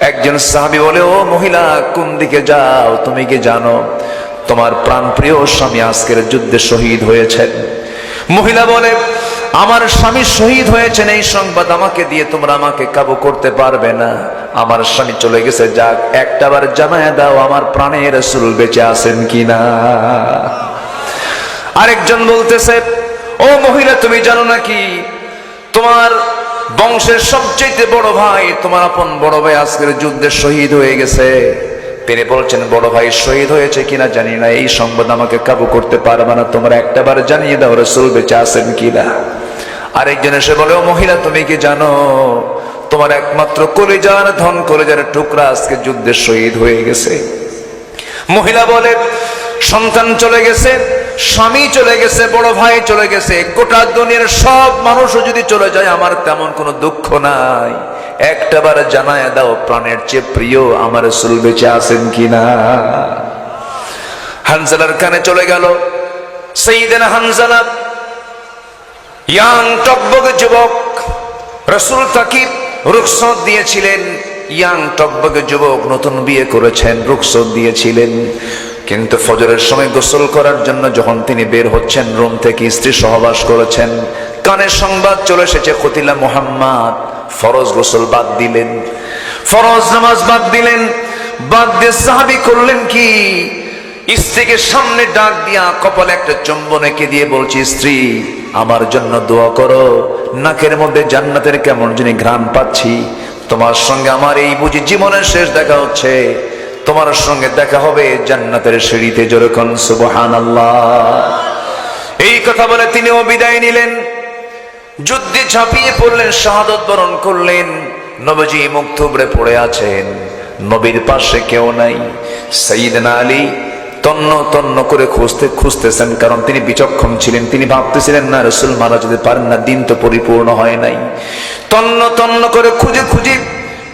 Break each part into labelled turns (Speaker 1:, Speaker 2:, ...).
Speaker 1: একজন সাহাবি বলে, ও মহিলা, কোন দিকে যাও? তুমি কি জানো, তোমার প্রাণপ্রিয় স্বামী আজকের যুদ্ধে শহীদ হয়েছেন। মহিলা বলে, আমার স্বামী শহীদ হয়েছেন, এই সংবাদ আমাকে দিয়ে তোমরা আমাকে কাবু করতে পারবে না। আমার স্বামী চলে গেছে, যাক একটাবার জানায় দাও, আমার প্রাণের রসুল বেঁচে আছেন কিনা? আরেকজন বলতেছে, ও মহিলা, তুমি জানো নাকি, তোমার বংশের সবচেয়ে বড় ভাই তোমার আপন বড় ভাই আজকের যুদ্ধে শহীদ হয়ে গেছে। তিনি বলছেন, বড় ভাই শহীদ হয়েছে কিনা জানি না, এই সংবাদ আমাকে কাবু করতে পারবে না। তোমরা একটাবার জানিয়ে দাও, রসুল বেঁচে আছেন কিনা? আরেকজন এসে বলে, ও মহিলা, তুমি কি জানো, তোমার একমাত্র কলিজার, ধন কলিজার টুকরা আজকে যুদ্ধে শহীদ হয়ে গেছে? মহিলা বলে, সন্তান চলে গেছে স্বামী চলে গেছে, বড় ভাই চলে গেছে, গোটা দুনিয়ার সব মানুষও যদি চলে যায়, আমার তেমন কোনো দুঃখ নাই। একটাবার জানায় দাও, প্রাণের চেয়ে প্রিয় আমার রসুল বেঁচে আছেন কিনা। হানজালার কানে চলে গেল সেইদিন হানজালা, ইয়াং টকবগ যুবক, রসুল তাকে রুকসত দিয়েছিলেন, ইয়াং টকবগ যুবক নতুন বিয়ে করেছেন রুকসত দিয়েছিলেন। কিন্তু ফজরের সময় গোসল করার জন্য যখন তিনি বের হচ্ছেন, রুম থেকে স্ত্রী সহবাস করেছেন কানের সংবাদ চলে এসেছে কতিলা মোহাম্মদ, ফরজ গোসল বাদ দিলেন, ফরজ নামাজ বাদ দিলেন, বাদ দিয়ে সাহাবি করলেন কি? স্ত্রীকে সামনে ডাক দিয়া কপালে একটা চুম্বন এঁকে দিয়ে বলছি, স্ত্রী, আমার জন্য দোয়া করো, নাকের মধ্যে জান্নাতের কেমন যিনি ঘ্রাণ পাচ্ছি, তোমার সঙ্গে আমার এই বুঝি জীবনের শেষ দেখা হচ্ছে তোমার সঙ্গে দেখা হবে জান্নাতের সিঁড়িতে যেরকম সুবহান আল্লাহ এই কথা বলে তিনিও বিদায় নিলেন। যুদ্ধে ঝাঁপিয়ে পড়লেন, শাহাদত বরণ করলেন। নবজি মুখ থুবড়ে পড়ে আছেন। নবীর পাশে কেউ নাই। সঈদনা আলী তন্ন তন্ন করে খুঁজতে খুঁজতেছেন, কারণ তিনি বিচক্ষণ ছিলেন। তিনি ভাবতেছিলেন, না, রসুল মারা যেতে পারেন না, দিন তো পরিপূর্ণ হয় নাই। তন্ন তন্ন করে খুঁজে খুঁজে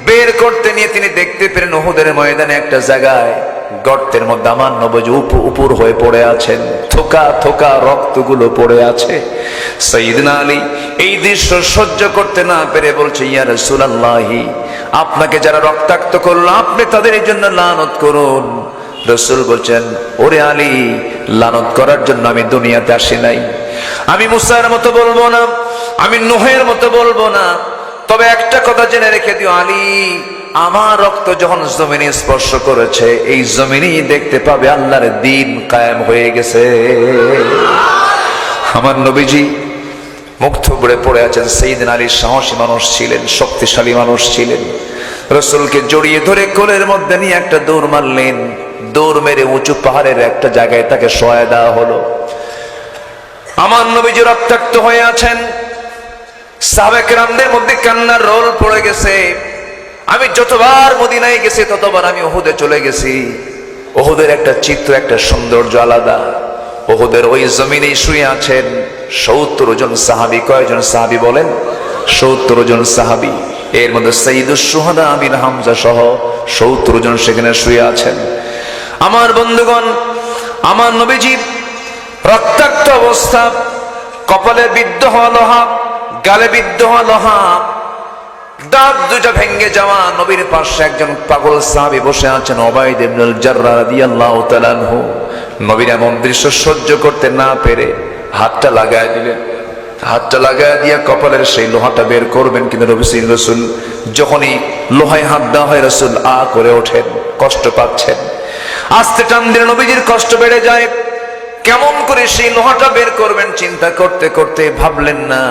Speaker 1: বের করতে নিয়ে তিনি দেখতে পেলেন ওহুদের ময়দানে একটা জায়গায় গর্তের মধ্যে আমার নবজ উপর হয়ে পড়ে আছেন। থোকা থোকা রক্তগুলো পড়ে আছে। সঈদনা আলী এই দৃশ্য সহ্য করতে না পেরে বলছে, ইয়া রসুলাল্লাহি, আপনাকে যারা রক্তাক্ত করল, আপনি তাদের এই জন্য লানত করুন। রসুল বলছেন, ওরে আলী, লানত করার জন্য আমি দুনিয়াতে আসি নাই। আমি মুসার মতো বলব না, আমি নোহের মতো বলব না। তবে একটা কথা জেনে রেখে দিও, আলী, আমার রক্ত যখন জমিনে স্পর্শ করেছে, এই জমিনেই দেখতে পাবে আল্লাহর দিন কায়েম হয়ে গেছে। আমার নবীজি মুখ থুবড়ে পড়ে আছেন সেইদিন আলী সাহসী মানুষ ছিলেন, শক্তিশালী মানুষ ছিলেন। রসুলকে জড়িয়ে ধরে কোলের মধ্যে নিয়ে একটা দৌড় মারলেন। দৌড় মেরে উঁচু পাহাড়ের একটা জায়গায় তাকে সহায় দেওয়া হলো। আমার নবীজি রক্তাক্ত হয়ে আছেন। সাবেক রামদের মধ্যে কান্নার রোল পড়ে গেছে। আমি যতবার মদিনায় গেছি, ততবার আমি ওহুদে চলে গেছি। ওহুদের একটা চিত্র, একটা সৌন্দর্য আলাদা। ওহুদের ওই জমিনেই শুয়ে আছেন সত্তর জন সাহাবি। কয়জন সাহাবি বলেন? সত্তর জন সাহাবি। এর মধ্যে সঈদুস সুহাদা আমির হামজা সহ সত্তর জন সেখানে শুয়ে আছেন। আমার বন্ধুগণ, আমার নবীজি রক্তাক্ত অবস্থা, কপালে বিদ্ধ হওয়া লোহা গালে বিদ্ধ লোহা, দাঁত দুটা ভেঙ্গে যাওয়া, নবীর পাশে একজন পাগল সাহাবি বসে আছেন ওবাইদ ইবনুল জাররা রাদিয়াল্লাহু তাআলা আনহু। নবীর এমন দৃশ্য সহ্য করতে না পেরে হাতটা লাগায় দিলেন। হাতটা লাগায় দিয়া কপালের সেই লোহাটা বের করবেন কিন্তু নবী সিং রসুল যখনই লোহায় হাত দেওয়া হয়, রসুল আ করে ওঠেন, কষ্ট পাচ্ছেন। আস্তে টান দিলে নবীজির কষ্ট বেড়ে যায়। কেমন করে সেই লোহাটা বের করবেন, চিন্তা করতে করতে ভাবলেন না।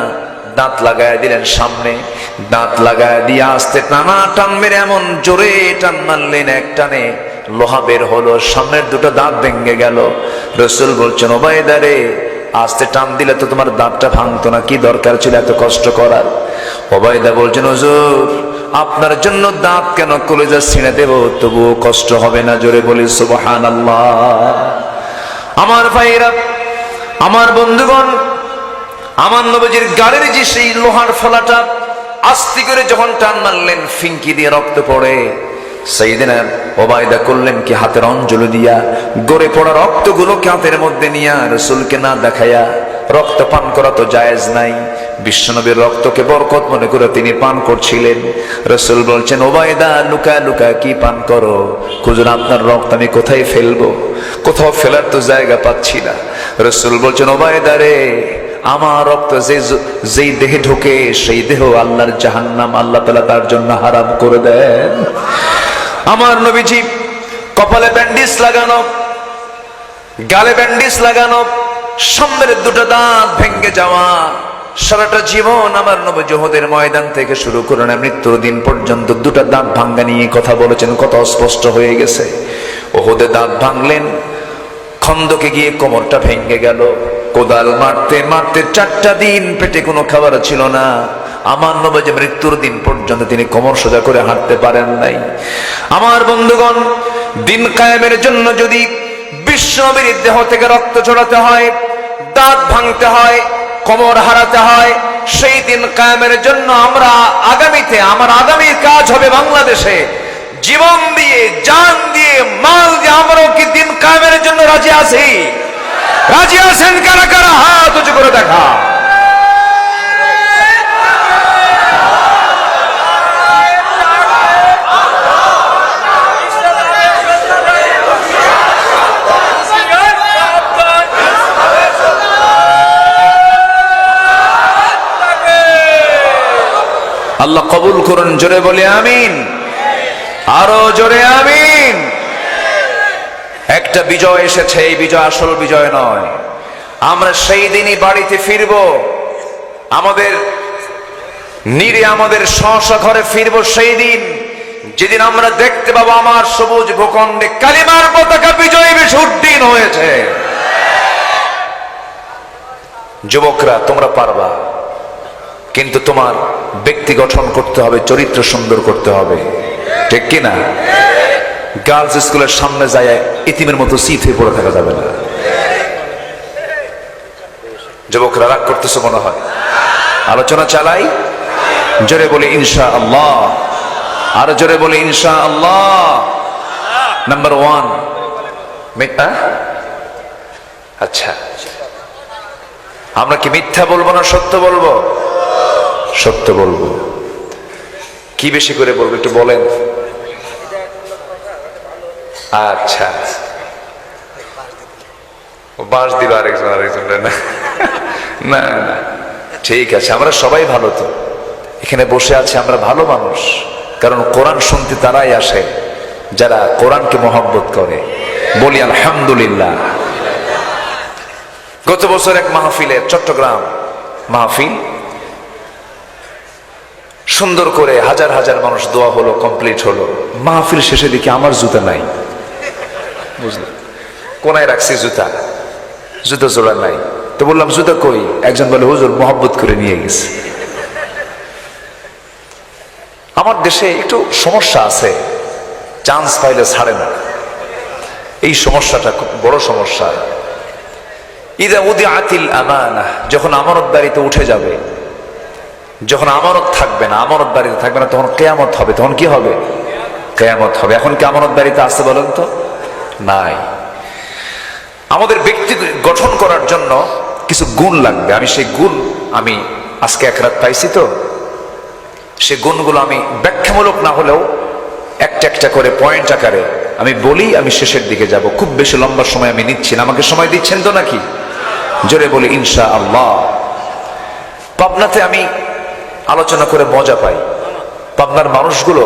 Speaker 1: দাঁত লাগায় দিলেন সামনে, দাঁত লাগায় দিয়ে আসতে টানা টান মেরে এমন জোরে টান মারলেন এক টানে। লোহা বের হলো, সামনের দুটো দাঁত ভেঙে গেল। রসুল বলছেন ওবায়দারে আস্তে টান দিলে তো তোমার দাঁতটা ভাঙতো না, কি দরকার ছিল এত কষ্ট করার? ওবায়দা বলছেন, হুজুর, আপনার জন্য দাঁত কেন কলেজা ছিঁড়ে দেব? তবুও কষ্ট হবে না, জোরে বলি সুবহান আমার ভাইরা আমার বন্ধুগণ আমার নবজির গাড়ির যে সেই লোহার ফলাটা, আস্তি করে যখন টান মারলেন ফিঙ্কি দিয়ে রক্ত পড়ে। সেই দিন ওবায়দা করলেন কি হাতের অঞ্জলি দিয়া, গড়ে পড়া রক্তগুলোকে হাতের মধ্যে নিয়া রসুলকে না দেখাইয়া, রক্ত পান করা তো জায়েজ নাই। বিশ্বনবীর রক্তকে বরকত মনে করে তিনি পান করছিলেন। রসুল বলছেন, ওবায়দা, লুকা লুকা, কি পান করো? খুঁজুন আপনার রক্ত আমি কোথায় ফেলব? কোথাও ফেলার তো জায়গা পাচ্ছি না। রসুল বলছেন, ওবায়দা রে আমার রক্ত যে যেই দেহে ঢোকে, সেই দেহ আল্লাহর জাহান্নাম, আল্লাহ তালা তার জন্য হারাম করে দেন। আমার নবীজি, কপালে ব্যান্ডিজ লাগানো, গালে ব্যান্ডিজ লাগানো, সামনের দুটো দাঁত ভেঙ্গে যাওয়া, সারাটা জীবন আমার নবী জোহদের ময়দান থেকে শুরু করে না, মৃত্যুর দিন পর্যন্ত দুটো দাঁত ভাঙ্গা নিয়ে কথা বলেছেন কত স্পষ্ট হয়ে গেছে। ওহদে দাঁত ভাঙলেন, খন্দকে গিয়ে কোমরটা ভেঙে গেল। কোদাল মারতে মারতে চারটা দিন পেটে কোনো খাবার ছিল না। আমার নবে যে মৃত্যুর দিন পর্যন্ত তিনি কোমর সোজা করে হাঁটতে পারেন নাই। আমার বন্ধুগণ, দিন কায়েমের জন্য যদি বিশ্বনবীর দেহ থেকে রক্ত ছড়াতে হয়, দাঁত ভাঙতে হয়, কোমর হারাতে হয়, সেই দিন কায়েমের জন্য আমরা আগামীতে, আমার আগামী কাজ হবে বাংলাদেশে। জীবন দিয়ে, জান দিয়ে, মাল দিয়ে আমরাও কি দিন কায়েমের জন্য রাজি আছি? রাজি আছেন কারা কারা হাত উঁচু করে দেখা। আল্লাহ কবুল করুন, জোরে বলে আমিন। আরও জোরে আমিন। একটা বিজয় এসেছে, এই বিজয় আসল বিজয় নয়। আমরা সেই দিনই বাড়িতে ফিরব। আমাদের নিরে আমাদের স্ব ঘরে ফিরব সেই দিন। যেদিন আমরা দেখতে পাবো আমার সবুজ ভূখণ্ডে কালিমার পতাকা বিজয়ী বেশ উদ্দিন হয়েছে। যুবকরা, তোমরা পারবা। কিন্তু তোমার ব্যক্তি গঠন করতে হবে, চরিত্র সুন্দর করতে হবে। ঠিক কিনা? গার্লস স্কুলের সামনে যায় ইতিমের মতো সিট হয়ে পড়ে থাকা যাবে না। যুবকরা রাগ করতেছে মনে হয়। আলোচনা চালাই। জোরে বলে ইনশা আল্লাহ আর জোরে বলে ইনশা আল্লাহ নাম্বার ওয়ান মিথ্যা আচ্ছা। আমরা কি মিথ্যা বলব না সত্য বলব? সত্য বলব। কি বেশি করে বলব একটু বলেন। আচ্ছা। বাঁশ দিল আরেকজন আরেকজন না। না ঠিক আছে, আমরা সবাই ভালো তো। এখানে বসে আছে আমরা ভালো মানুষ। কারণ কোরআন শুনতে তারাই আসে, যারা কোরআনকে মহব্বত করে। বলি আলহামদুলিল্লাহ। গত বছর এক মাহফিলে চট্টগ্রাম মাহফিল। সুন্দর করে হাজার হাজার মানুষ দোয়া হলো, কমপ্লিট হলো। মাহফিল শেষে দেখি আমার জুতা নাই। বুঝলে? কোনায় রাখছি জুতা। জুতা জোড়া নাই। তো বললাম, জুতা কই? একজন বলে, হুজুর, মোহাব্বত করে নিয়ে গেছে। আমার দেশে একটু সমস্যা আছে। চান্স পাইলে ছাড়ে না। এই সমস্যাটা খুব বড় সমস্যা। ইদা উদি আতিল আমানা, যখন আমানত বাড়িতে উঠে যাবে, যখন আমানত থাকবে না, আমানত বাড়িতে থাকবে না, তখন কেয়ামত হবে। তখন কি হবে? কেয়ামত হবে। এখন কি আমানত বাড়িতে আসতে বলেন তো? নাই। আমাদের ব্যক্তি গঠন করার জন্য কিছু গুণ লাগবে। আমি সেই গুণ আমি আজকে এক রাত পাইছি তো। সে গুণগুলো আমি ব্যাখ্যামূলক না হলেও একটা একটা করে পয়েন্ট আকারে আমি বলি, আমি শেষের দিকে যাব। খুব বেশি লম্বা সময় আমি নিচ্ছি না। আমাকে সময় দিচ্ছেন তো নাকি? জোরে বলি ইনশা আল্লাহ পাবনাতে আমি আলোচনা করে মজা পাই। পাবনার মানুষগুলো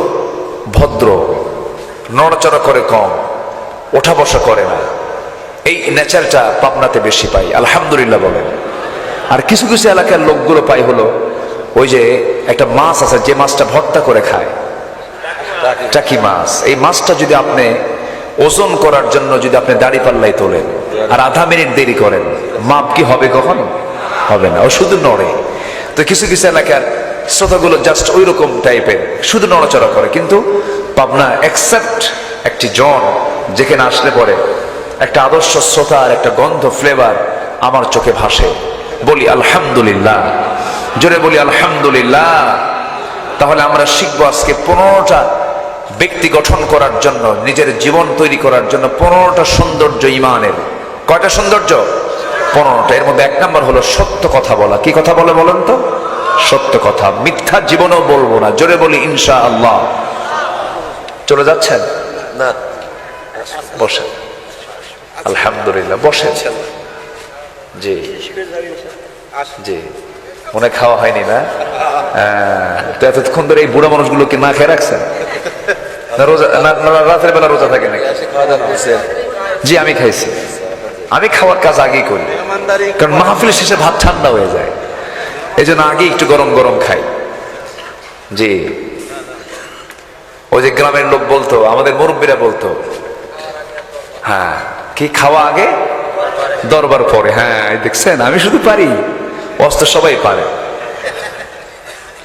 Speaker 1: ভদ্র, নড়াচড়া করে কম। ওঠা বসা করে না। এই নেচারটা পাবনাতে বেশি পাই, আলহামদুলিল্লাহ বলেন। আর কিছু কিছু এলাকার লোকগুলো পাই হলো, ওই যে একটা মাছ আছে, যে মাছটা ভর্তা করে খায়। টাকি মাছ। এই মাছটা যদি আপনি ওজন করার জন্য যদি আপনি দাড়ি পাল্লাই তোলেন, আর আধা মিনিট দেরি করেন, মাপ কি হবে কখন? হবে না ও শুধু নড়ে। তো কিছু কিছু এলাকার শ্রোতাগুলো জাস্ট ওই রকম টাইপের শুধু নড়াচড়া করে। কিন্তু পাবনা অ্যাকসেপ্ট একটি জন যেখানে আসলে পরে একটা আদর্শ শ্রোতা আর একটা গন্ধ ফ্লেভার আমার চোখে ভাসে। বলি আলহামদুলিল্লাহ। জোরে বলি আলহামদুলিল্লাহ। তাহলে আমরা শিখব আজকে পনেরোটা ব্যক্তি গঠন করার জন্য, নিজের জীবন তৈরি করার জন্য পনেরোটা সৌন্দর্য ইমানের। কয়টা সৌন্দর্য? পনেরোটা। এর মধ্যে এক নম্বর হলো সত্য কথা বলা। কি কথা বলে বলেন তো? সত্য কথা। মিথ্যা জীবনেও বলব না। জোরে বলি ইনশা আল্লাহ চলে যাচ্ছেন?
Speaker 2: না।
Speaker 1: বসেন। আলহামদুলিল্লাহ বসেন। জি। জি। মনে খাওয়া হয়নি না? হ্যাঁ, এতক্ষণ ধরে এই বুড়া মানুষগুলোকে না খেয়ে রাখছেন? রোজা রাতের বেলা রোজা থাকে নাকি? জি আমি খাইছি। আমি খাওয়ার কাজ আগেই করি। কারণ মাহফিলের শেষে ভাত ঠান্ডা হয়ে যায়। এই জন্য আগে একটু গরম গরম খাই। জি। ওই যে গ্রামের লোক বলতো আমাদের মুরব্বীরা বলতো হ্যাঁ কি খাওয়া আগে? দরবার পরে হ্যাঁ দেখছেন, আমি শুধু পারি। অস্ত্র সবাই পারে।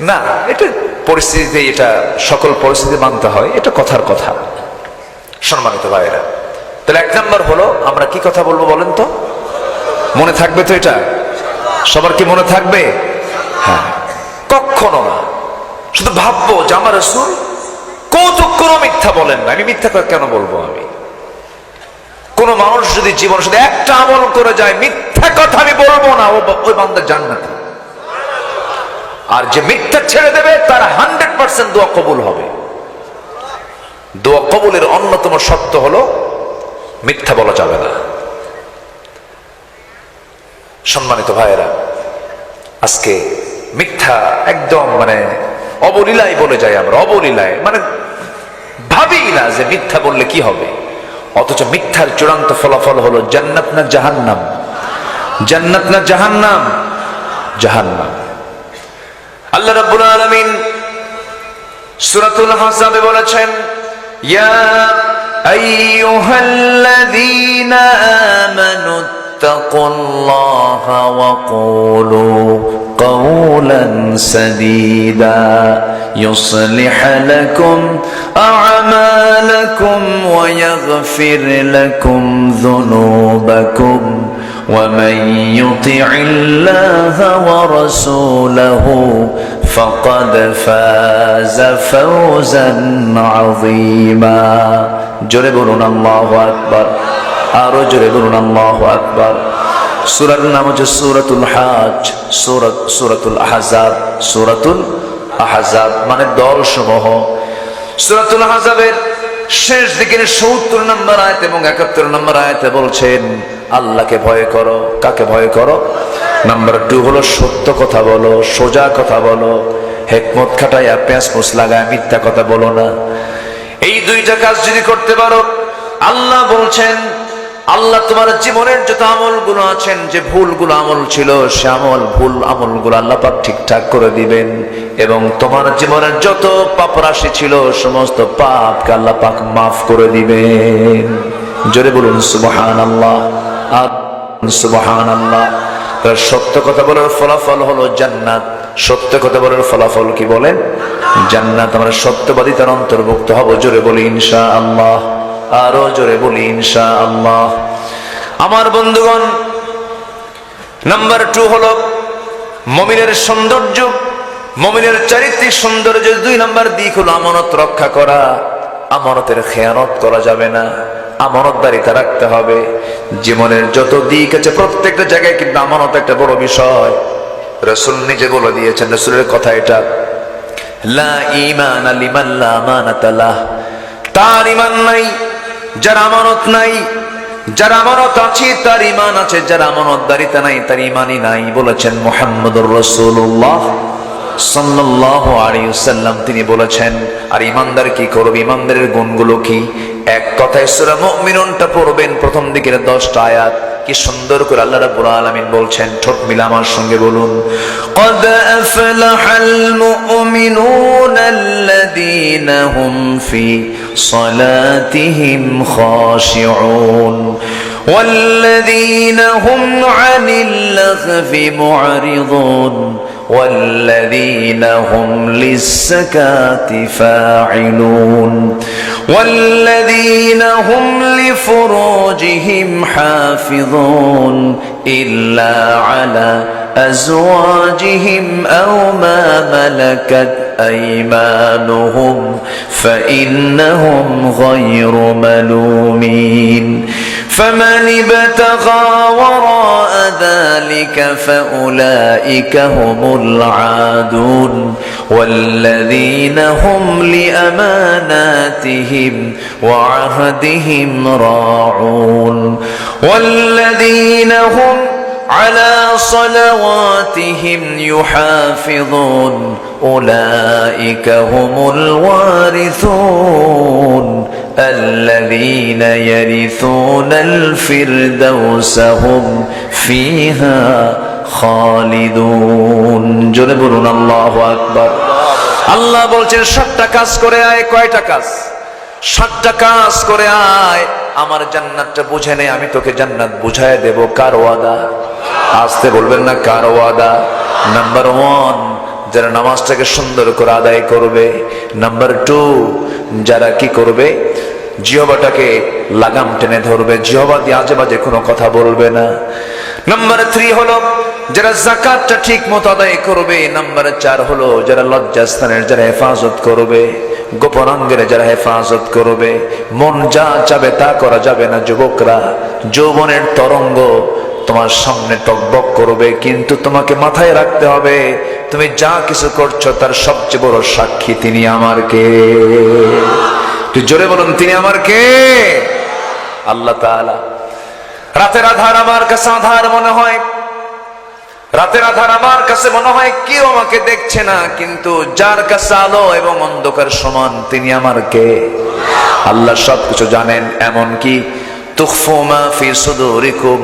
Speaker 1: না, এটা পরিস্থিতিতে এটা সকল পরিস্থিতি মানতে হয়, এটা কথার কথা, সম্মানিত ভাইয়েরা। তাহলে এক নম্বর হলো, আমরা কি কথা বলব বলেন তো? মনে থাকবে তো এটা? সবার কি মনে থাকবে? হ্যাঁ কখনো না। শুধু ভাববো যে আমার কৌতুক কোনো মিথ্যা বলেন না। আমি মিথ্যা কেন বলব আমি? কোন মানুষ যদি জীবন শুধু একটা আমল করে যায়, মিথ্যা কথা আমি বলব না ওই বান্দা জান্নাত। আর যে মিথ্যা ছেড়ে দেবে, তার হান্ড্রেড পার্সেন্ট দোয়া কবুল হবে। দোয়া কবুলের অন্যতম শর্ত হলো, মিথ্যা বলা যাবে না। সম্মানিত ভাইয়েরা, আজকে মিথ্যা একদম মানে অবলীলায় বলে যাই আমরা, অবলীলায়। মানে ভাবি না যে মিথ্যা বললে কি হবে। অথচ মিথ্যার চূড়ান্ত ফলাফল হলো জান্নাত না জাহান্নাম? জান্নাত না জাহান্নাম? জাহান্নাম। আল্লাহ রাব্বুল আলামিন সূরাতুল হাসাবে বলেছেন, ইয়া আইয়ুহাল্লাযীনা আমানু فاتقوا الله وقولوا قولا سديدا. يصلح لكم أعمالكم ويغفر لكم ذنوبكم. ومن يطع الله ورسوله فقد فاز فوزا عظيما. جرب الله أكبر. আরও জোরে বলুন, আল্লাহু আকবার। সূরার নাম হচ্ছে সুরাতুল হাজ সূরাত সুরাতুল আহজাব সুরাতুল আহজাব মানে দল সমূহ সূরাতুল আহজাবের শেষ দিকে সত্তর নম্বর আয়াত এবং একাত্তর নম্বর আয়াতে বলছেন, আল্লাহকে ভয় করো, কাকে ভয় করো? নাম্বার টু হলো সত্য কথা বলো, সোজা কথা বলো, হেকমত খাটাইয়া পেঁয়াজ মুস লাগায় মিথ্যা কথা বলো না। এই দুইটা কাজ যদি করতে পারো, আল্লাহ বলছেন আল্লাহ তোমার জীবনের যত আমলগুলো আছেন, যে ভুলগুলো আমল ছিল, সে আমল, ভুল আমলগুলো আল্লাহ পাক ঠিকঠাক করে দিবেন। এবং তোমার জীবনের যত পাপ রাশি ছিল, সমস্ত পাপকে আল্লাহ পাক মাফ করে দিবেন। জোরে বলুন সুবহান আল্লাহ সুবহান আল্লাহ সত্য কথা বলার ফলাফল হলো জান্নাত। সত্য কথা বলার ফলাফল কি বলেন? জান্নাত আমরা সত্যবাদী তার অন্তর্ভুক্ত হব, জোরে বলি ইনশা আল্লাহ আরও জোরে বলি ইনশা আল্লাহ আমার বন্ধুগণ, নাম্বার টু হলো মমিনের সৌন্দর্য, মমিনের চারিত্রিক সৌন্দর্য দুই নাম্বার দিক হলো আমানত রক্ষা করা। আমানতের খেয়ানত করা যাবে না আমানত আমানতদারিতা রাখতে হবে। জীবনের যত দিক আছে, প্রত্যেকটা জায়গায় কিন্তু আমানত একটা বড় বিষয়। রসুল নিজে বলে দিয়েছেন, রসুলের কথা এটা। লা ইমান আলিমান লা আমানাতা লাহ। তার ইমান নাই যার আমানত নাই, যারা আমানত আছে, তার ইমান আছে, যারা আমানত দারিতা নাই, তার ইমানই নাই, বলেছেন মোহাম্মদ রসুল্লাহ সাল্লাহ আলাইহি ওয়াসাল্লাম। তিনি বলেছেন, আর ইমানদার কি করব? ইমানদারের গুণগুলো কি? এক কথায় সূরা মুমিনুনটা পড়বেন প্রথম দিকের 10টা আয়াত কি সুন্দর করে আল্লাহ রাব্বুল আলামিন বলছেন ঠোঁট মিলা আমার সঙ্গে বলুন قد أفلح المؤمنون الذين هم في صلاتهم خاشعون والذين هم عن اللغو معرضون والذين هم للزكاة فاعلون والذين هم لفروجهم حافظون إلا على أزواجهم أو ما ملكت أيمانهم فإنهم غير ملومين فمن ابتغى وراء ذلك فأولئك هم العادون والذين هم لأماناتهم وعهدهم راعون والذين هم على صلواتهم يحافظون أولئك هم الوارثون الذين يرثون الفردوس هم فيها খালিদুন জোরে বলুন আল্লাহ আকবার আল্লাহ বলছেন সাতটা কাজ করে আয় কয়টা কাজ সাতটা কাজ করে আয়। আমার জান্নাতটা বুঝে নে, আমি তোকে জান্নাত বুঝায় দেব। কার ওয়াদা? আসতে বলবেন না কার ওয়াদা? নাম্বার ওয়ান যারা নামাজটাকে সুন্দর করে আদায় করবে। নাম্বার টু যারা কি করবে? জিহবাটাকে লাগাম টেনে ধরবে। জিহবা দিয়ে আজে বাজে কোনো কথা বলবে না। নাম্বার থ্রি হলো, যারা জাকাতটা ঠিক মতো আদায় করবে। নাম্বার চার হলো, যারা লজ্জাস্থানের, যারা হেফাজত করবে। গোপনাঙ্গের যারা হেফাজত করবে, মন যা চাবে তা করা যাবে না যুবকরা। যৌবনের তরঙ্গ তোমার সামনে টকবক করবে, কিন্তু তোমাকে মাথায় রাখতে হবে, তুমি যা কিছু করছ তার সবচেয়ে বড় সাক্ষী তিনি আমার কে? তুই জোরে বলুন, তিনি আমার কে? আল্লাহ রাতের আধার আমার কাছে আধার মনে হয়। রাতের আধার আমার কাছে মনে হয় কেউ আমাকে দেখছে না, কিন্তু যার কাছে আলো এবং অন্ধকার সমান তিনি আমার কে? আল্লাহ সবকিছু জানেন এমন কি তুখফু মা ফি সুদুরিকুম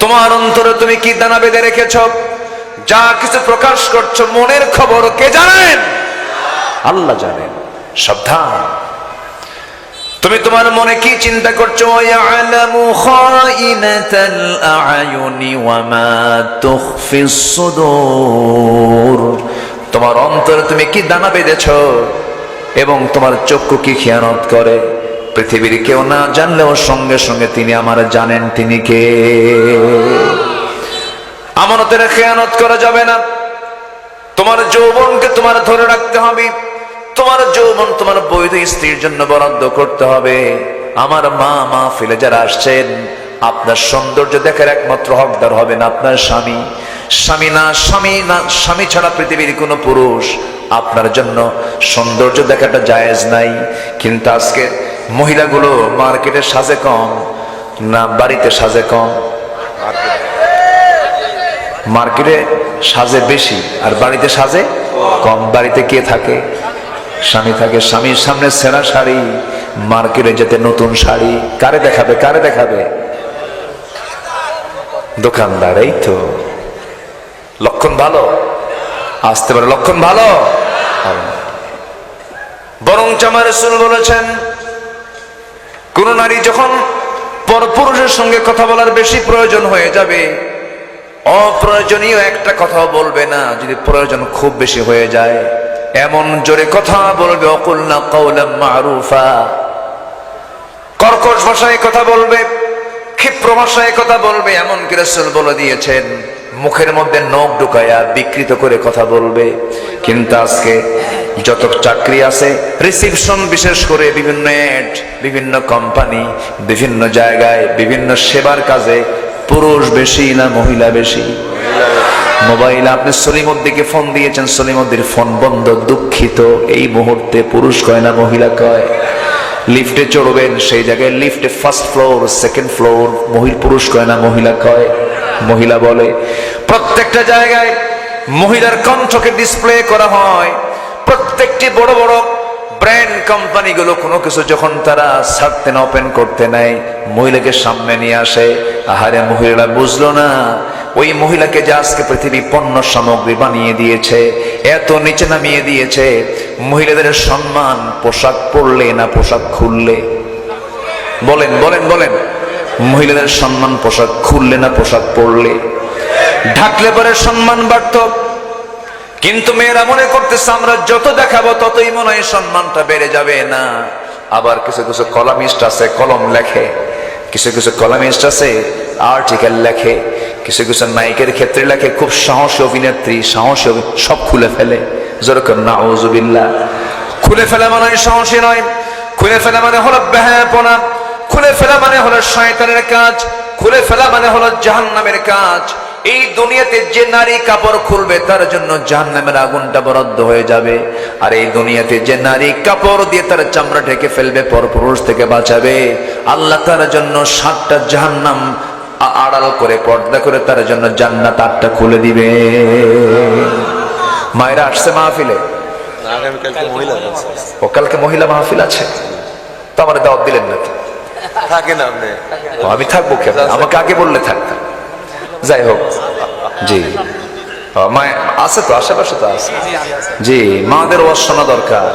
Speaker 1: তোমার অন্তরে তুমি কি দানা বেঁধে রেখেছো? যা কিছু প্রকাশ করছ, মনের খবর কে জানেন? আল্লাহ জানেন। সাবধান। তুমি তোমার মনে কি চিন্তা করছ? তোমার অন্তরে তুমি কি দানা বেঁধেছো? এবং তোমার চক্ষু কি খেয়ানত করে? পৃথিবীর কেউ না জানলেও সঙ্গে সঙ্গে তিনি আমার জানেন তিনি কে। আমানতের খেয়ানত করা যাবে না। তোমার যৌবনকে তোমার ধরে রাখতে হবে। তোমার যৌবন, তোমার বৈধ স্ত্রীর জন্য বরাদ্দ করতে হবে। আমার মা মা ফেলে যারা আসছেন, আপনার সৌন্দর্য দেখার একমাত্র হকদার হবেন আপনার স্বামী। স্বামী না স্বামী না, স্বামী ছাড়া পৃথিবীর কোনো পুরুষ আপনার জন্য সৌন্দর্য দেখাটা জায়েজ নাই। কিন্তু আজকে মহিলাগুলো মার্কেটে সাজে কম না বাড়িতে সাজে কম? মার্কেটে সাজে বেশি, আর বাড়িতে সাজে কম। বাড়িতে কে থাকে? স্বামী থাকে, স্বামীর সামনে সেরা শাড়ি, মার্কেটে যেতে নতুন শাড়ি, কারে দেখাবে কারে দেখাবে? দোকানদার, এই তো। লক্ষণ ভালো? আসতে পারে, লক্ষণ ভালো? বরং আমার রসুল বলেছেন, কোন নারী যখন পরপুরুষের সঙ্গে কথা বলার বেশি প্রয়োজন হয়ে যাবে, অপ্রয়োজনীয় একটা কথা বলবে না, যদি প্রয়োজন খুব বেশি হয়ে যায়। এমন জোরে কথা বলবে অকুল্লা কৌলাম মারুফা। কর্কশ ভাষায় কথা বলবে, ক্ষিপ্র ভাষায় কথা বলবে এমন কি রসুল বলে দিয়েছেন, মুখের মধ্যে নখ ঢুকায়া বিকৃত করে কথা বলবে। কিন্তু আজকে যত চাকরি আছে, রিসিপশন বিশেষ করে বিভিন্ন অ্যাড, বিভিন্ন কোম্পানি, বিভিন্ন জায়গায়, বিভিন্ন সেবার কাজে পুরুষ বেশি না মহিলা বেশি? মোবাইল, আপনি সলিমদ্দিকে ফোন দিয়েছেন সলিমদ্দির ফোন বন্ধ, দুঃখিত। এই মুহূর্তে পুরুষ কয় না, মহিলা কয়? লিফটে চড়বেন, সেই জায়গায় লিফটে ফার্স্ট ফ্লোর সেকেন্ড ফ্লোর মহিল, পুরুষ কয় না, মহিলা কয়? মহিলা বলে, প্রত্যেকটা জায়গায় মহিলার কণ্ঠকে ডিসপ্লে করা হয়। প্রত্যেকটি বড় বড় ব্র্যান্ড কোম্পানিগুলো কোনো কিছু যখন তারা ছাড়তে না, ওপেন করতে নেয়, মহিলাকে সামনে নিয়ে আসে, আহারে মহিলারা বুঝলো না, ওই মহিলাকে যে আজকে পৃথিবী পণ্য সামগ্রী বানিয়ে দিয়েছে, এত নিচে নামিয়ে দিয়েছে, মহিলাদের সম্মান, পোশাক পরলে না পোশাক খুললে? বলেন বলেন বলেন, মহিলাদের সম্মান পোশাক খুললে না পোশাক পরলে? ঢাকলে পরে সম্মান বাড়ত। কিন্তু মেয়েরা মনে করতেছে, আমরা যত দেখাবো ততই মনে হয় সম্মানটা বেড়ে যাবে। না, আবার কিছু কিছু কলামিস্ট আছে, কলম লেখে। কিছু কিছু কলামিস্ট আছে আর্টিকেল লেখে। কিছু কিছু নায়িকের ক্ষেত্রে লেখে, খুব সাহসী অভিনেত্রী, সাহসী সব খুলে ফেলে। যেরকম নাউজুবিল্লাহ। খুলে ফেলা মানে সাহসী নয়, খুলে ফেলা মানে হলো ব্যাহাপনা খুলে ফেলা মানে হলো শয়তানের কাজ। খুলে ফেলা মানে হলো জাহান্নামের কাজ। এই দুনিয়াতে যে নারী কাপড় খুলবে তার জন্য জাহান্নামের আগুনটা বরাদ্দ হয়ে যাবে। আর এই দুনিয়াতে যে নারী কাপড় দিয়ে তার চামড়া ঢেকে ফেলবে পর পুরুষ থেকে বাঁচাবে। আল্লাহ তার জন্য সাতটা জাহান্নাম আড়াল করে পর্দা করে তার জন্য জান্নাত আটটা খুলে দিবে। মায়েরা আসছে মাহফিলে?
Speaker 2: মহিলা
Speaker 1: ও কালকে মহিলা মাহফিল আছে? তো আমার দাওয়াত দিলেন নাকি?
Speaker 2: থাকে না আপনি।
Speaker 1: আমি থাকব কেন আমাকে আগে বললে থাকতাম। যাই হোক। জি। আছে তো আশেপাশে তো আছে। জি মাদের ওয়াজ শোনা দরকার।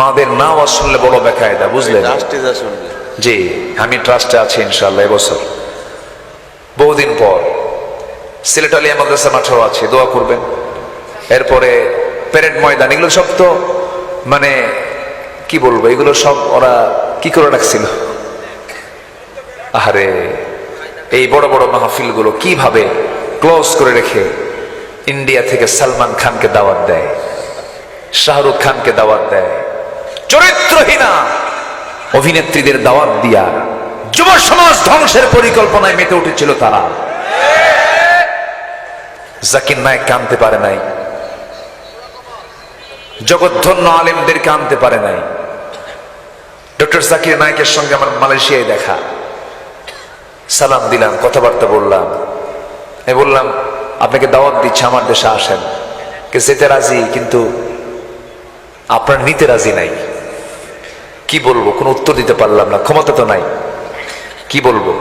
Speaker 1: মাদের না ওয়াজ শুনলে বড় বেকায়দা বুঝলেন? জি আমি ট্রাস্টে আছি ইনশাল্লাহ এবছর। বহুদিন পর সিলেট আলিয়া মাদ্রাসা মাঠেও আছে দোয়া করবেন। এরপরে প্যারেড ময়দান এগুলো সব তো মানে কি বলব এগুলো সব ওরা কি করে রাখছিল? আরে এই বড় বড় মাহফিলগুলো কীভাবে ক্লোজ করে রেখে ইন্ডিয়া থেকে সালমান খানকে দাওয়াত দেয়, শাহরুখ খানকে দাওয়াত দেয়, চরিত্রহীনা অভিনেত্রীদের দাওয়াত দিয়া যুব সমাজ ধ্বংসের পরিকল্পনায় মেতে উঠেছিল তারা। জাকির নায়ক আনতে পারে নাই। জগৎধন্য আলেমদেরকে আনতে পারে নাই। ডক্টর জাকির নায়কের সঙ্গে আমার মালয়েশিয়ায় দেখা। সালাম দিলাম, কথাবার্তা বললাম। আমি বললাম, আপনাকে দাওয়াত দিচ্ছে, আমার দেশে আসেন। কে যেতে রাজি, কিন্তু আপনার নিতে রাজি নাই। কি বলব, কোনো উত্তর দিতে পারলাম না, ক্ষমতা তো নাই। কি বলব?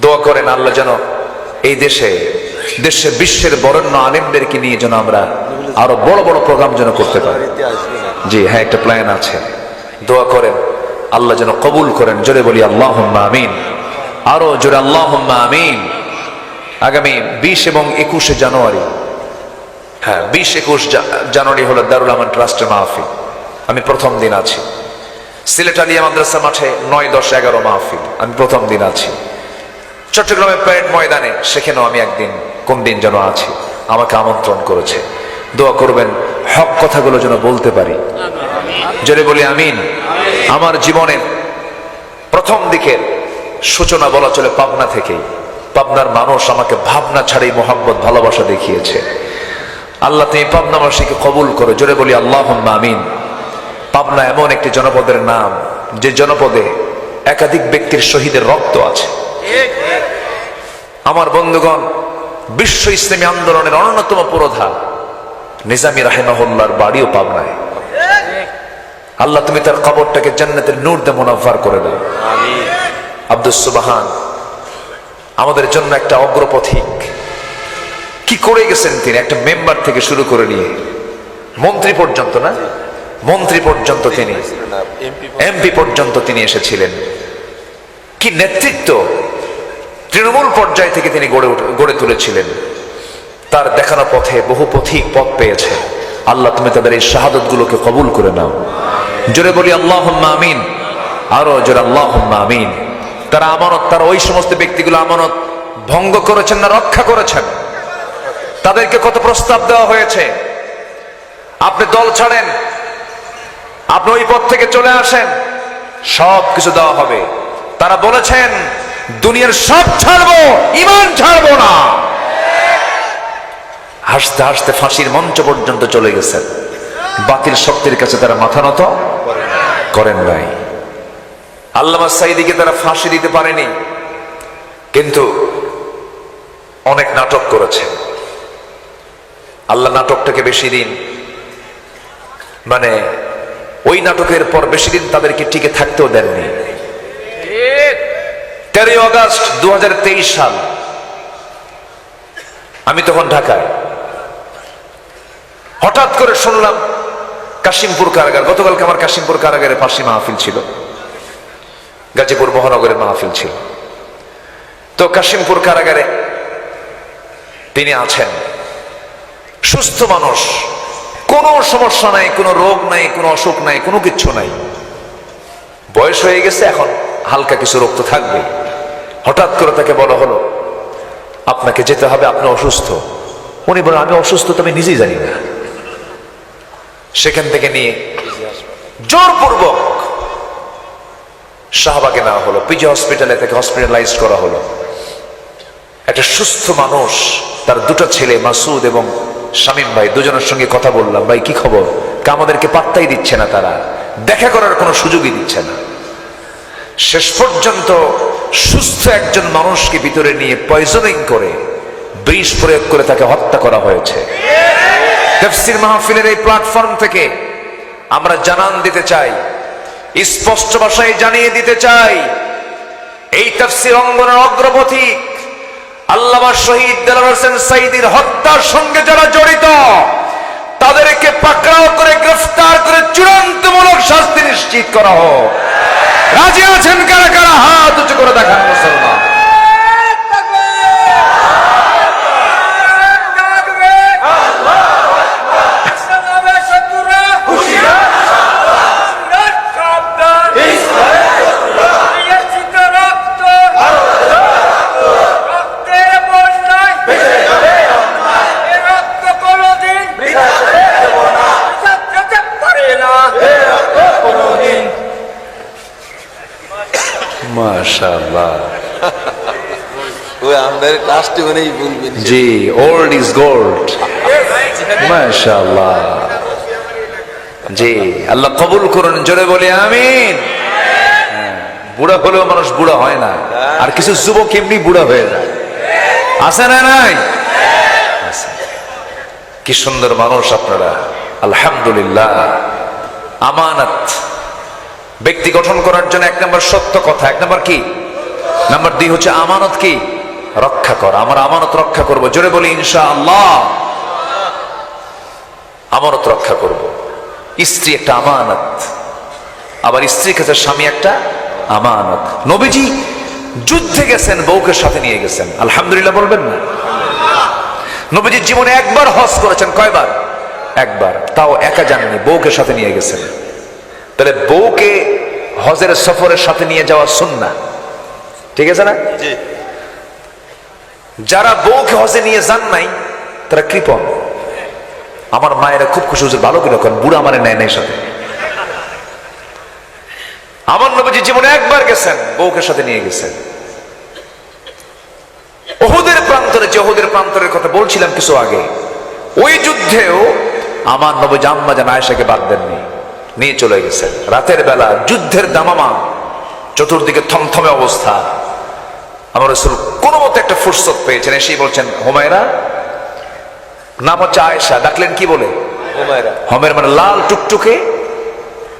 Speaker 1: দোয়া করেন আল্লাহ যেন এই দেশে দেশের বিশ্বের বরেণ্য আলেমদেরকে নিয়ে যেন আমরা আরও বড় বড় প্রোগ্রাম যেন করতে পারি। জি হ্যাঁ একটা প্ল্যান আছে। দোয়া করেন, আল্লাহ যেন কবুল করেন। জোরে বলি আল্লাহ আমিন। আরও জোরে আল্লাহ আমিন। আগামী বিশ এবং একুশে জানুয়ারি হ্যাঁ বিশ একুশ জানুয়ারি হলো দারুল আমান ট্রাস্টের মাহফিল। আমি প্রথম দিন আছি। সিলেট আলিয়া মাদ্রাসা মাঠে নয় দশ এগারো মাহফিল। আমি প্রথম দিন আছি। চট্টগ্রামের প্যারেড ময়দানে সেখানেও আমি একদিন কোন দিন যেন আছি। আমাকে আমন্ত্রণ করেছে। দোয়া করবেন হক কথাগুলো যেন বলতে পারি। জোরে বলি আমিন। আমার জীবনের প্রথম দিকের সূচনা বলা চলে পাবনা থেকেই। পাবনার মানুষ আমাকে ভাবনা ছাড়াই মোহাম্মত ভালোবাসা দেখিয়েছে। আল্লাহ তুমি পাবনাবাসীকে কবুল করো, জোরে বলি আল্লাহ আমিন। পাবনা এমন একটি জনপদের নাম, যে জনপদে একাধিক ব্যক্তির শহীদের রক্ত আছে। আমার বন্ধুগণ, বিশ্ব ইসলামী আন্দোলনের অন্যতম পুরোধা নিজামী রাহেমাহুল্লার বাড়িও পাবনায়। আল্লাহ তুমি তার কবরটাকে জান্নাতের নূর দে মুনাফার করে দাও। আব্দুল সুবাহান, আমাদের জন্য একটা অগ্রপথিক। কি করে গেছেন তিনি? একটা মেম্বার থেকে শুরু করে নিয়ে। মন্ত্রী পর্যন্ত না? মন্ত্রী পর্যন্ত তিনি।
Speaker 2: এমপি
Speaker 1: পর্যন্ত তিনি এসেছিলেন। কি নেতৃত্ব? তৃণমূল পর্যায় থেকে তিনি গড়ে গড়ে তুলেছিলেন। তার দেখানো পথে বহু পথিক পথ পেয়েছে। আল্লাহ, তুমি তাদের এই শাহাদত গুলোকে কবুল করে নাও। জোরে বলি আল্লাহ আমিন। আরও জোরে আল্লাহ আমিন। তারা আমানত, তারা ওই সমস্ত ব্যক্তিগুলো আমানত ভঙ্গ করেছেন না, রক্ষা করেছেন। তাদেরকে কত প্রস্তাব দেওয়া হয়েছে? আপনি দল ছাড়েন, আপনি ওই পথ থেকে চলে আসেন সব কিছু দেওয়া হবে। তারা বলেছেন, দুনিয়ার সব ছাড়বো, ইমান ছাড়বো না। হাসতে হাসতে ফাঁসির মঞ্চ পর্যন্ত চলে গেছেন। বাতিল শক্তির কাছে তারা মাথা নত করেন নাই। আল্লামা সাইদিকে তারা ফাঁসি দিতে পারেনি, কিন্তু অনেক নাটক করেছে। আল্লাহ নাটকটাকে বেশি দিন মানে ওই নাটকের পর বেশি দিন তাদেরকে টিকে থাকতেও দেননি। তেরোই অগস্ট দু সাল, আমি তখন ঢাকায়। হঠাৎ করে শুনলাম কাশিমপুর কারাগার, গতকালকে আমার কাশিমপুর কারাগারে ফাঁসি মাহফিল ছিল। গাজীপুর মহানগরের মাহফিল ছিল। তো কাশিমপুর কারাগারে তিনি আছেন। সুস্থ মানুষ। কোনো সমস্যা নাই, কোনো রোগ নাই, কোনো অসুখ নাই, কোনো কিচ্ছু নাই। বয়স হয়ে গেছে এখন, হালকা কিছু রোগ তো থাকবে হঠাৎ করে তাকে বলা হলো, আপনাকে যেতে হবে, আপনি অসুস্থ। উনি বলেন আমি অসুস্থ তো আমি নিজেই জানি না। সেখান থেকে নিয়ে জোরপূর্বক শাহবাগে নেওয়া হলো পিজি হসপিটালে তাকে হসপিটালাইজ করা হলো। একটা সুস্থ মানুষ তার দুটো ছেলে মাসুদ এবং শামীম ভাই দুজনের সঙ্গে কথা বললাম ভাই কি খবর? আমাদেরকে পাত্তাই দিচ্ছে না তারা দেখা করার কোনো সুযোগই দিচ্ছে না। শেষ পর্যন্ত সুস্থ একজন মানুষকে ভিতরে নিয়ে পয়জনিং করে বিষ প্রয়োগ করে তাকে হত্যা করা হয়েছে। তফসির মাহফিলের এই প্ল্যাটফর্ম থেকে আমরা জানান দিতে চাই স্পষ্ট ভাষায় জানিয়ে দিতে চাই, এই তফসির অঙ্গনের অগ্রপথিক আল্লামা শহীদ দেলার হোসেন সাইদির হত্যার সঙ্গে যারা জড়িত, তাদেরকে পাকড়াও করে, গ্রেফতার করে চূড়ান্তমূলক শাস্তি নিশ্চিত করা হোক। রাজি আছেন কারা কারা? হাত উঁচু করে দেখান মুসলমান। মাশাআল্লাহ।
Speaker 2: ওই আমাদের লাস্টে বলবেন
Speaker 1: জি ওল্ড ইজ গোল্ড মাশাআল্লাহ। জি আল্লাহ কবুল করুন জোরে বলি আমিন। হ্যাঁ, বুড়া হলেও মানুষ বুড়া হয় না। আর কিছু যুবক এমনি বুড়া হয়ে যায়। আছে না নাই? কি সুন্দর মানুষ আপনারা। আলহামদুলিল্লাহ। আমানত। ব্যক্তি গঠন করার জন্য এক নম্বর সত্য কথা, এক নম্বর কি? নাম্বার দুই হচ্ছে আমানত কি? রক্ষা করা। আমার আমানত রক্ষা করব। জোরে বলি ইনশা আল্লাহ আমানত রক্ষা করব। স্ত্রী একটা আমানত, আবার স্ত্রীর কাছে স্বামী একটা আমানত। নবীজি যুদ্ধে গেছেন, বউকে সাথে নিয়ে গেছেন। আলহামদুলিল্লাহ বলবেন না? নবীজি জীবনে একবার হজ করেছেন। কয়বার? একবার। তাও একা যাননি, বউকে সাথে নিয়ে গেছেন। তাহলে বউকে হজের সফরের সাথে নিয়ে যাওয়া সুন্না। ঠিক আছে না? যারা বউকে হজে নিয়ে যান নাই তারা কৃপণ। আমার মায়েরা খুব খুশি হচ্ছে ভালো কিনা কারণ বুড়া মানে নেয় নাই সাথে। আমার নবীজি জীবনে একবার গেছেন বউকে সাথে নিয়ে গেছেন। ওহুদের প্রান্তরে যে ওহুদের প্রান্তরের কথা বলছিলাম কিছু আগে ওই যুদ্ধেও আমার নবী জাম্মা জান আয়েশাকে বাদ দেননি। নিয়ে চলে গেছেন রাতের বেলা যুদ্ধের দামামা চতুর্দিকে থমথমে অবস্থা। আমার রসুল কোনো মতো একটা ফুরসত পেয়েছেন এসেই বলছেন হোমায়রা নাম হচ্ছে আয়েশা ডাকলেন কি বলে? হমের মানে লাল টুকটুকে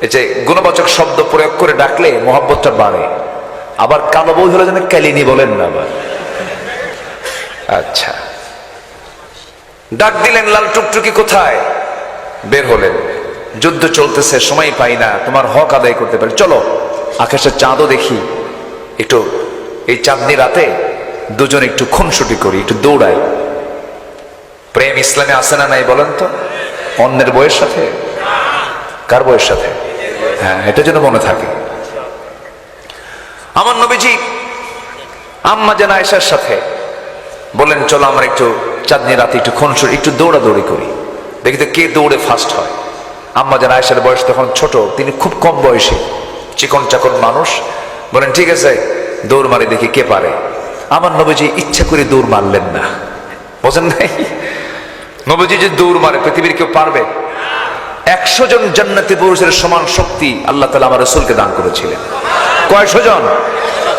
Speaker 1: এই যে গুণবাচক শব্দ প্রয়োগ করে ডাকলে মোহাব্বতটা বাড়ে। আবার কালো বই হলে যেন ক্যালিনি বলেন না আবার। আচ্ছা। ডাক দিলেন লাল টুকটুকি কোথায়? বের হলেন। যুদ্ধ চলতেছে সময় পাই না, তোমার হক আদায় করতে পারি। চলো, আকাশের চাঁদও দেখি। একটু, এই চাঁদনি রাতে দুজন একটু খুনসুটি করি, একটু দৌড়াই। প্রেম ইসলামে আসে না নাই বলেন তো? অন্যের বইয়ের সাথে? কার বইয়ের সাথে? হ্যাঁ এটা যেন মনে থাকে। আমার নবীজি আম্মা জান আয়েশার সাথে বলেন, চলো আমরা একটু চাঁদনি রাতে একটু খুনসুটি, একটু দৌড়াদৌড়ি করি। দেখি তো কে দৌড়ে ফার্স্ট হয়। আম্মা জান আয়েশার বয়স তখন ছোট, তিনি খুব কম বয়সী। চিকন চাকন মানুষ। বলেন, ঠিক আছে, দৌড় মারি, দেখি কে পারে। আমার নবীজি ইচ্ছা করে দৌড় মারলেন না। বোঝেন নাই? নবীজি যে দৌড় মারে, পৃথিবীর কেউ পারবে? একশো জন জান্নাতি পুরুষের সমান শক্তি আল্লাহ তালা আমার রসুলকে দান করেছিলেন। কয়শো জন?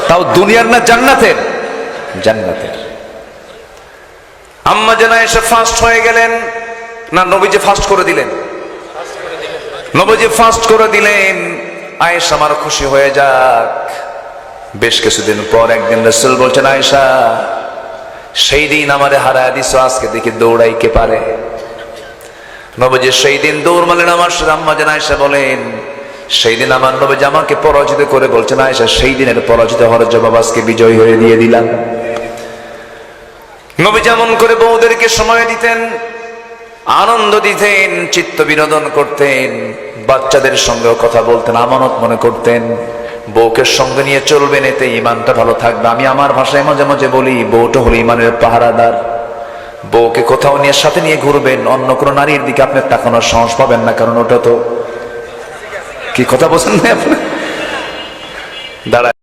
Speaker 1: তাও দুনিয়ার না জান্নাতের? জান্নাতের। আম্মা জানা এসে ফাস্ট হয়ে গেলেন, না নবীজি ফাস্ট করে দিলেন? নবীজি ফাস্ট করে দিলেন। আয়েশ আমার খুশি হয়ে যাক। বেশ কিছুদিন পর একদিন রসুল বলছেন, আয়েশা, সেই দিন আমারে হারায় দিস আজকে দেখি দৌড়াই কে পারে। নবজি সেই দিন দৌড় মারলেন আমার আম্মা যেন আয়সা বলেন, সেই দিন আমার নবজি আমাকে পরাজিত করে বলছেন আয়সা সেই দিনের পরাজিত হওয়ার জবাব আজকে বিজয় হয়ে দিয়ে দিলাম। নবী যেমন করে বউদেরকে সময় দিতেন আনন্দ দিতেন, চিত্ত বিনোদন করতেন, বাচ্চাদের সঙ্গেও কথা বলতেন, আমানত মনে করতেন। বউকে সঙ্গে নিয়ে চলবেন এতে ইমানটা ভালো থাকবে। আমি আমার ভাষায় মাঝে মাঝে বলি, বউটা হলো ইমানের পাহারাদার। বউকে কোথাও নিয়ে, সাথে নিয়ে ঘুরবেন, অন্য কোনো নারীর দিকে আপনি তাকানোর সাহস পাবেন না, কারণ ওটা তো কি কথা বলছেন না আপনি? দাঁড়ায়।